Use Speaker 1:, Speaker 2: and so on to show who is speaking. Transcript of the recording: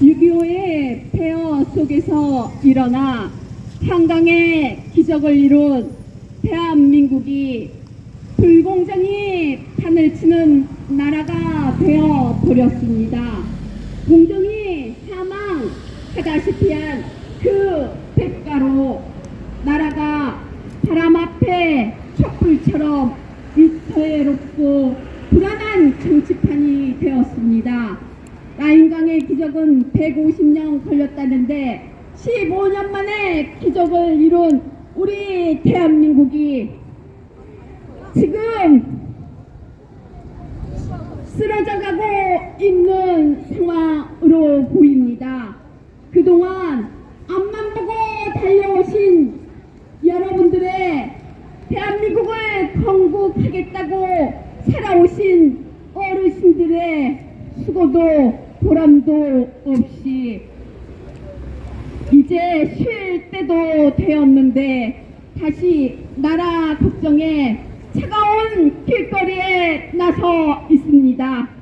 Speaker 1: 6.25의 폐허 속에서 일어나 한강의 기적을 이룬 대한민국이 불공정이 판을 치는 나라가 되어 버렸습니다. 공정이 사망하다시피 한 그 대가로 나라가 바람 앞에 촛불처럼 위태롭고 불안한 정치판이 되었습니다. 라인강의 기적은 150년 걸렸다는데 15년 만에 기적을 이룬 우리 대한민국이 지금 쓰러져가고 있는 상황으로 보입니다. 그동안 앞만 보고 달려오신 여러분들의 대한민국을 건국하겠다고 살아오신 어르신들의 수고도 보람도 없이 이제 쉴 때도 되었는데 다시 나라 걱정에 차가운 길거리에 나서 있습니다.